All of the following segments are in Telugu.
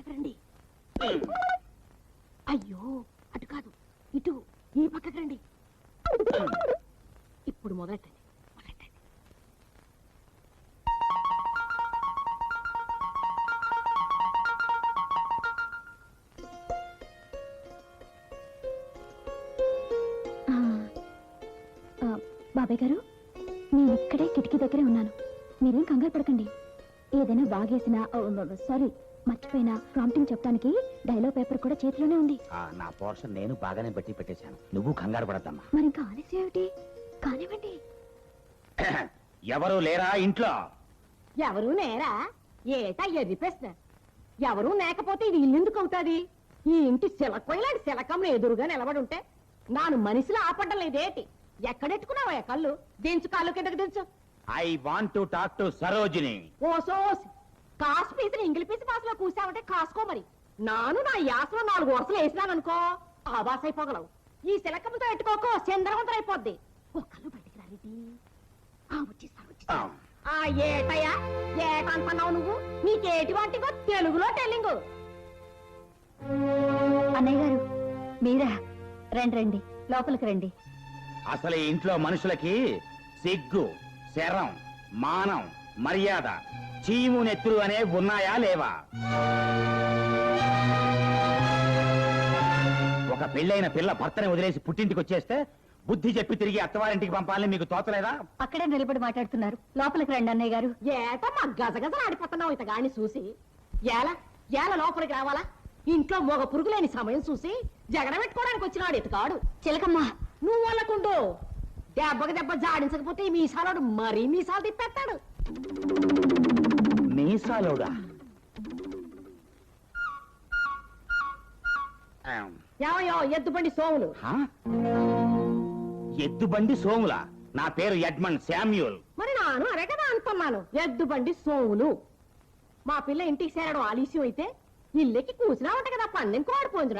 పక్కకి రండి అయ్యో అటు కాదు ఇటు ఈ పక్కకి రండి ఇప్పుడు మొదలెట్టండి ఆ, బాబాయ్ గారు నేను ఇక్కడే కిటికీ దగ్గరే ఉన్నాను. మీరేం కంగారు పడకండి. ఏదైనా బాగేసినా సారీ మర్చిపోయినా ప్రాంప్టింగ్ చెప్పడానికి డైలాగ్ పేపర్ కూడా చేతిలోనే ఉంది. ఆ, నా పోర్షన్ నేను బాగానే బట్టి పెట్టేశాను. నువ్వు కంగారు పడద్దమ్మా. మరి ఇంకా ఆలస్యం ఏమిటి? కానివ్వండి. ఎవరు లేరా ఇంట్లో? ఎవరు నేరా ఏటా ఎర్రి ప్రశ్న. ఎవరు లేకపోతే ఇది ఇల్లెందుకు అవుతాది? ఈ ఇంటి శిలకొయ్యలాంటి శిలకమ్మ ఎదురుగా నిలబడుంటే నాను మనిషిలో ఆపడం లేదేటి? ఎక్కడెట్టుకున్నావా కళ్ళు? దించు కాళ్ళు కిందకి దించు. I want to talk to Sarojini ఓసోస్ కాసు పీసుని ఇంగిలి పీసి పాసులో కూసావంటే కాసుకో మరి. నాను నా యాసలో నాలుగు వరుసలు వేసినాననుకో ఆబాస్ అయిపోగలవు ఈ శిలకమ్మతో ఎట్టుకోకో చంద్రవంతం అయిపోద్ది ఓ కళ్ళు బయటికి రాలిటి. ఆ వచ్చేస్తారు వచ్చేస్తారు ఆ ఏటయ్యా ఏటంటున్నావు నువ్వు? నీకేటి వాటిగో తెలుగులో టెల్లింగు. అన్నయ్య గారు మీరా? రండి రండి. లోపలికి రండి. అసలు ఈ ఇంట్లో మనుషులకి సిగ్గు శరం మానం మర్యాద చీము నెత్తులు అనే ఉన్నాయా లేవా? ఒక పెళ్ళైన పిల్ల భర్తని వదిలేసి పుట్టింటికి వచ్చేస్తే బుద్ధి చెప్పి తిరిగి అత్తవారింటికి పంపాలని మీకు తోచలేదా? అక్కడే నిలబడి మాట్లాడుతున్నారు. లోపలికి రండి అన్నయ్య గారు. ఏట మా గజగజలు ఆడిపోతున్నావు ఇతగాని చూసి? ఏల ఏల లోపలికి రావాలా? ఇంట్లో మొగ పురుగులేని సమయం చూసి జగడ పెట్టుకోవడానికి వచ్చినాడు ఇతగాడు చిలకమ్మ. నువ్వు వాళ్ళకుండు దెబ్బకి దెబ్బ జాడించకపోతే ఈ మీసాలోడు మరీ మీసాలు తిప్పేస్తాడు. మీసాలోడా? ఏమయ్యో ఎద్దుబండి సోములు. హా? ఎద్దుబండి సోముల? నా పేరు ఎడ్మండ్ శామ్యూల్. మరి నాను అరే కదా అనుకున్నాను. ఎద్దుబండి సోములు. మా పిల్ల ఇంటికి చేరడం ఆలస్యం అయితే ఇల్లెక్కి కూసినా ఉంట కదా పన్నెండు కోడి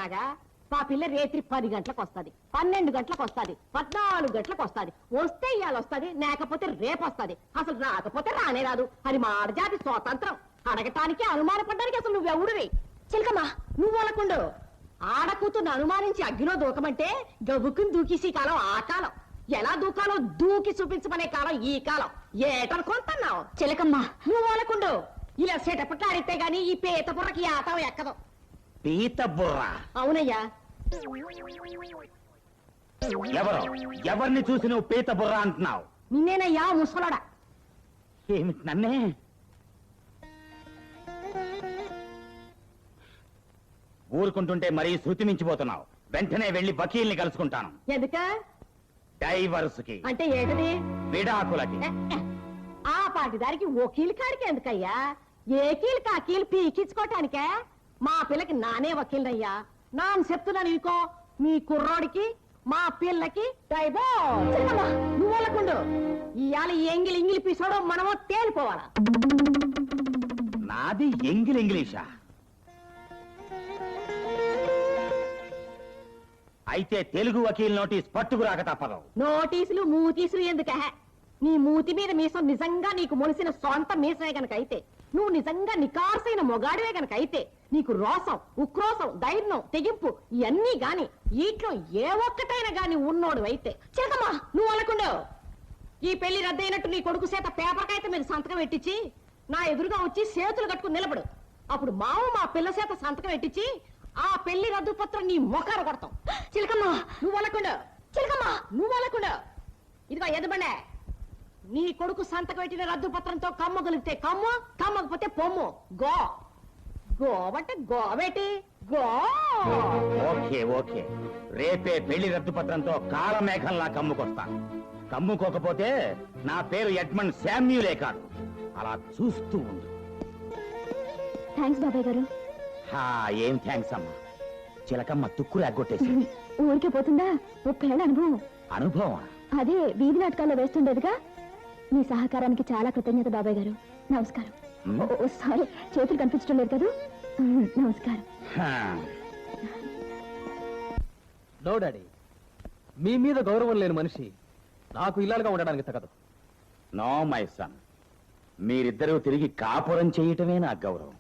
మా పిల్ల రేత్రి పది గంటలకు వస్తది పన్నెండు గంటలకు వస్తది పద్నాలుగు గంటలకు వస్తది. వస్తే ఇవాళ వస్తది లేకపోతే రేపు వస్తది. అసలు రాకపోతే రానే రాదు. అది మాడజాతి స్వాతంత్రం. అడగటానికి అనుమానపడ్డానికి అసలు నువ్వెవడువి చిలకమ్మా! నువ్వు అనకుండు. ఆడకూతుర్ని అనుమానించి అగ్గిలో దూకమంటే గబుక్కుని దూకేసి కాలం ఆ కాలం. ఎలా దూకాలో దూకి చూపించమనే కాలం ఈ కాలం. ఏటనుకుంటున్నావు చిలకమ్మ! నువ్వు అనకుండు. ఇలా ఆడితే గాని ఈ పేత బుర్రకి ఆటం ఎక్కదు. పీత బుర్ర? అవునయ్యా. ఎవరు? ఎవరిని చూసి నువ్వు పీత బుర్ర అంటున్నావు? నిన్నేనయ్యా ముసలాడా? ఏమిటి నన్నే? ఊరుకుంటుంటే మరీ శృతి మించిపోతున్నావు. వెంటనే వెళ్ళి వకీల్ని కలుసుకుంటాను. ఎందుక? డైవర్స్కి అంటే ఏంటది? విడాకులకి. ఆ పాటి దానికి వకీలు కాడికి ఎందుకయ్యా? ఏ కీలు కా కీలు పీకించుకోవటానికే మా పిల్లకి నానే వకీలయ్యా. నాన్న చెప్తున్నాను ఇంకో మీ కుర్రోడికి మా పిల్లకి డైబో నువ్వు వాళ్ళకుండు. ఇవాళ ఎంగిలి ఇంగిలి పీసోడో మనమో తేలిపోవాలా? నాది ఎంగిల్ ఇంగ్లీషా? అయితే తెలుగు వకీల్ నోటీస్ పట్టుకురాక తప్పదు. నోటీసులు మూతీసులు ఎందుక నీ మూతి మీద మీసం నిజంగా నీకు మొలిసిన సొంత మీసమే గనక అయితే నువ్వు నిజంగా నికార్సైన మొగాడివే గనక అయితే నీకు రోసం ఉక్రోసం ధైర్యం తెగింపు ఇవన్నీ గాని వీటిలో ఏ ఒక్కటైనా గాని ఉన్నోడు అయితే చిలకమ్మా నువ్వు అనుకుండావు. ఈ పెళ్ళి రద్దయినట్టు నీ కొడుకు చేత పేపర్ కాగితం మీద సంతకం పెట్టించి నా ఎదురుగా వచ్చి చేతులు కట్టుకుని నిలబడు. అప్పుడు మావు మా పిల్ల చేత సంతకం పెట్టించి ఆ పెళ్ళి రద్దు పత్రం నీ మొఖారు కొడతాం. చిలకమ్మ! నువ్వు అనకుండా చిలకమ్మ! నువ్వు అనకుండా ఇదిగో ఎదబండే నీ కొడుకు సంతకం పెట్టిన రద్దు పత్రంతో కమ్మ కలిగితే కమ్ము కమ్మకపోతే పొమ్ము. గో. గోవంటే గోవేటి. గో. Okay okay. రేపే పెళ్ళి రద్దు పత్రంతో కాలమేఘంలా కమ్ముకొస్తా. కమ్ముకోకపోతే నా పేరు ఎడ్మండ్ శామ్యూలే కాదు. అలా చూస్తూ ఉండు. థ్యాంక్స్ బాబాయ్ గారు. హా ఏం థ్యాంక్స్ అమ్మా. చిలకమ్మ తుక్కురు ఎగ్గొట్టేసి ఊరికే పోతుందా? ఏళ్ళ అనుభవం. అనుభవం అదే వీధి నాటకాల్లో వేస్తుండేదిగా? మీ సహకారానికి చాలా కృతజ్ఞత బాబాయ్ గారు. నమస్కారం. ఓ, సారీ చేతులు కనిపించడం లేదు కదా? మ్, నమస్కారం. నో డాడీ మీ మీద గౌరవం లేని మనిషి నాకు ఇల్లాలుగా ఉండడానికి తగదు. నో మై సన్ మీరిద్దరూ తిరిగి కాపురం చేయటమే నా గౌరవం.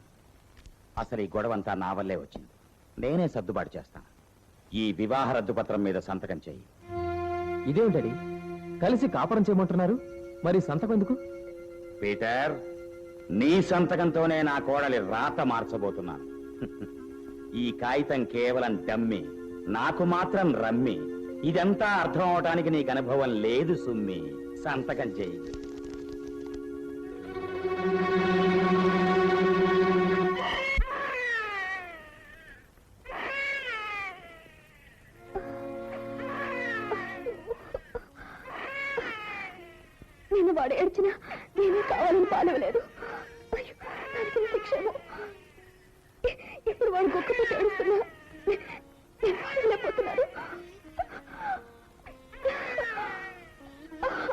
అసలు ఈ గొడవంతా నా వల్లే వచ్చింది. నేనే సర్దుబాటు చేస్తాను. ఈ వివాహ రద్దు పత్రం మీద సంతకం చెయ్యి. ఇదేమిటడి కలిసి కాపురం చేయమంటున్నారు? మరి సంతకం ఎందుకు పీటర్ నీ సంతకంతోనే నా కోడలి రాత మార్చబోతున్నాను. ఈ కాగితం కేవలం డమ్మి నాకు మాత్రం రమ్మి. ఇదంతా అర్థం అవటానికి నీకు అనుభవం లేదు సుమ్మి. సంతకం చెయ్యి వాడు ఏడ్చినా నేనే కావాలని పాలవలేదు అయ్యో, దానికి ఇంత ఇప్పుడు వాడు గొక్కతో ఏడుస్తున్నా? నేను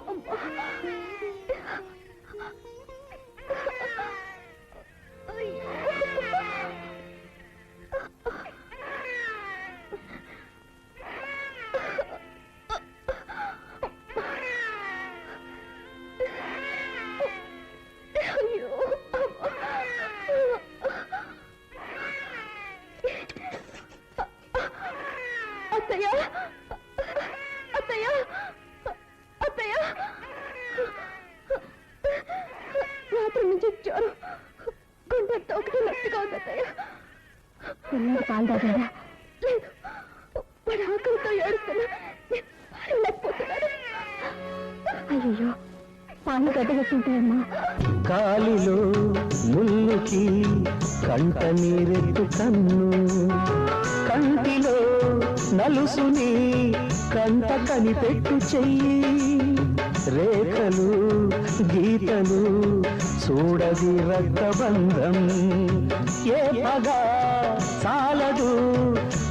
అమ్మా. అత్తయ్య. అత్తయ్య. అత్తయ్య. రాత్రి నుంచి జ్వరం. గుండె ఒకటి నొప్పిగా ఉంది అత్తయ్య. పిల్లలు పాలు తాగారా? లేదు. వాడు ఆకలితో ఏడుస్తున్నా. అయ్యో పాలు గడ్డగట్టుంటాయమ్మా కాలిలో ముల్లుకి కంట నీరెత్తు కన్ను. నలుసుని కంట కనిపెట్టు చెయ్యి. రేఖలు గీతలు చూడది రక్తబంధం. ఏ పగ చాలదు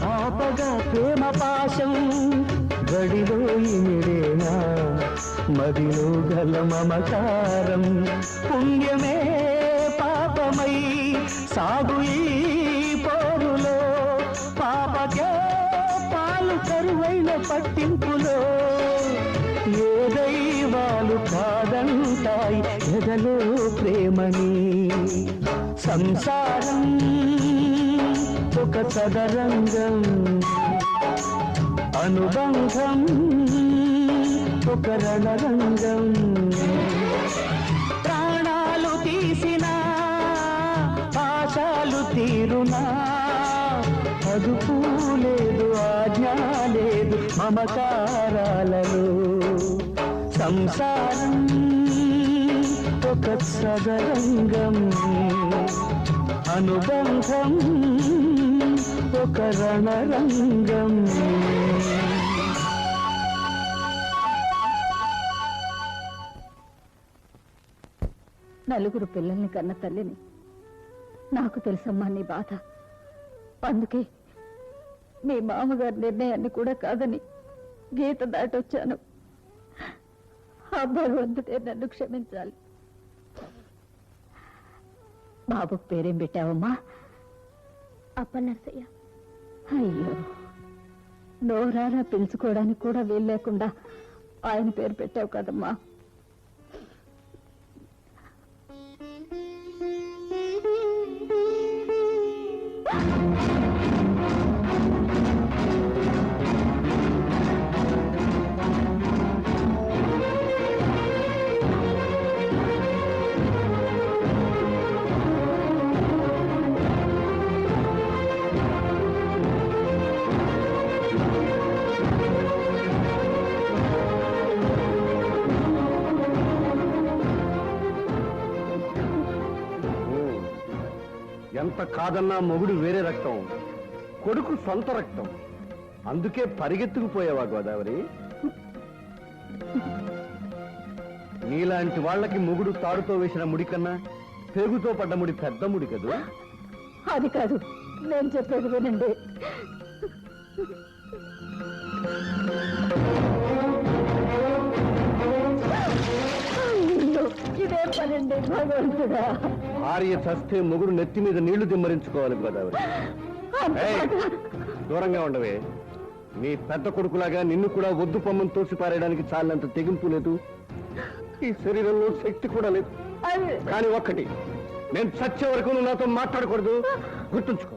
ఆపగ ప్రేమ పాశం. గడిలో ఇమిడేనా మదిలో గల మమకారం. పుణ్యమే పాపమై సాగు ఈ పట్టింపులో ఏ దైవాలు కాదంటాయి ఎదలో ప్రేమని. సంసారం ఒక సదరంగం అనుబంధం ఒక రణరంగం. ప్రాణాలు తీసిన ఆశాలు తీరునా అదుపు లేదు ఆజ మమకారాలను సంసారం ఒక సదరంగం అనుబంధం ఒక రణరంగం. నలుగురు పిల్లల్ని కన్న తల్లిని నాకు తెలుసమ్మా నీ బాధ. అందుకే మీ మామగారి నిర్ణయాన్ని కూడా కాదని గీత దాటొచ్చాను. ఆ భగవంతుడే నన్ను క్షమించాలి. బాబుకు పేరేం పెట్టావమ్మా? అప్పనర్సయ్య అయ్యో నోరారా పిలుచుకోవడానికి కూడా వీలు లేకుండా ఆయన పేరు పెట్టావు కదమ్మా. ఎంత కాదన్నా మొగుడు వేరే రక్తం. కొడుకు సొంత రక్తం. అందుకే పరిగెత్తుకుపోయావా గోదావరి? నీలాంటి వాళ్ళకి మొగుడు తాడుతో వేసిన ముడి కన్నా పెరుగుతో పడ్డ ముడి పెద్ద ముడి కదూ? అది కాదు నేను చెప్పేది వినండి. ఇదే పనండి భగవంతుడా. భార్య చస్తే మొగుడు నెత్తి మీద నీళ్ళు దిమ్మరించుకోవాలి కదా దూరంగా ఉండవే. నీ పెద్ద కొడుకులాగా నిన్ను కూడా ఒద్దు పొమ్మను తోసిపారేయడానికి చాలంత తెగింపు లేదు. ఈ శరీరంలో శక్తి కూడా లేదు. కానీ ఒక్కటి నేను చచ్చే వరకు నువ్వు నాతో మాట్లాడకూడదు. గుర్తుంచుకో.